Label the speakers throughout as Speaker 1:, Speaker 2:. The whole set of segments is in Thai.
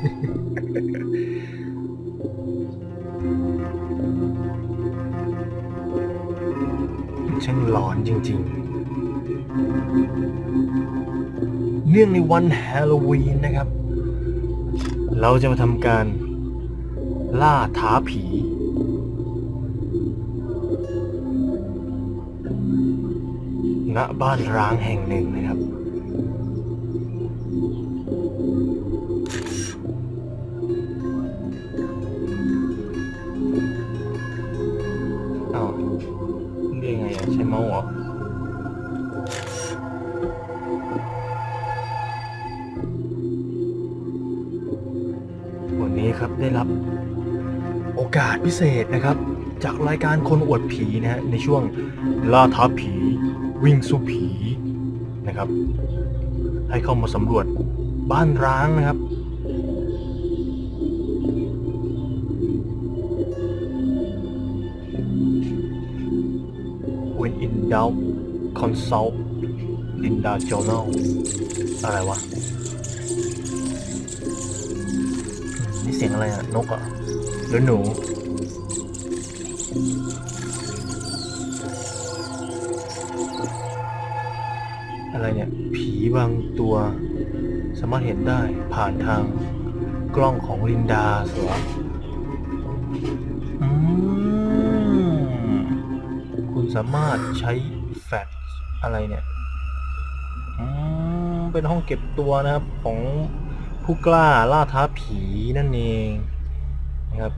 Speaker 1: ช่างหลอนจริง ๆ เนื่องในวันฮาโลวีนนะครับ เราจะมาทำการล่าท้าผี ณบ้านร้างแห่งหนึ่งนะครับ ใช้เมาส์เหรอวันนี้ครับได้รับโอกาสพิเศษนะครับ จากรายการคนอวดผีนะฮะในช่วงล่าท้าผีวิ่งสู้ผีนะครับ ให้เข้ามาสำรวจบ้านร้างนะครับ When in doubt consult Linda Journal อะไรวะ นี่เสียงอะไรอะนกอะหรือหนู อะไรเนี่ย ผีบางตัว สามารถเห็นได้ผ่านทางกล้องของลินดาสวะอื สามารถใช้แฟลชอะไรเนี่ยอืมเป็นห้องเก็บตัวนะครับของผู้กล้าล่าท้าผีนั่นเองนะครับ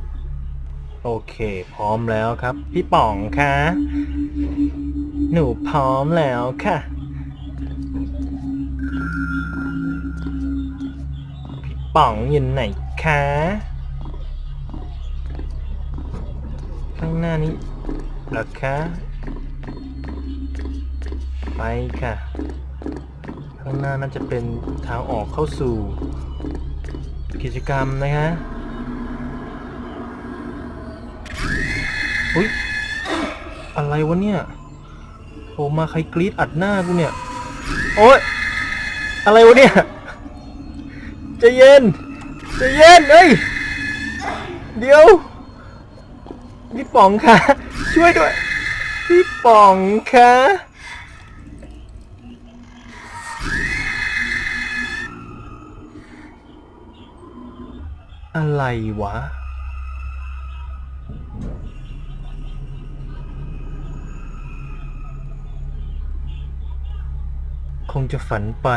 Speaker 1: โอเค พร้อมแล้วครับ พี่ป๋องคะหนูพร้อมแล้วค่ะ พี่ป๋องอยู่ไหนคะข้างหน้านี้หรอคะ ไปค่ะ ข้างหน้าน่าจะเป็นทางออกเข้าสู่กิจกรรมนะฮะอุ้ยอะไรวะเนี่ยโผมาใครกรีดอัดหน้ากูเนี่ย โอ๊ย อะไรวะเนี่ยใจะเย็นใจะเย็นเอ้ย เดี๋ยว พี่ป๋องคะช่วยด้วย พี่ป๋องคะ อะไรวะ คงจะฝันไป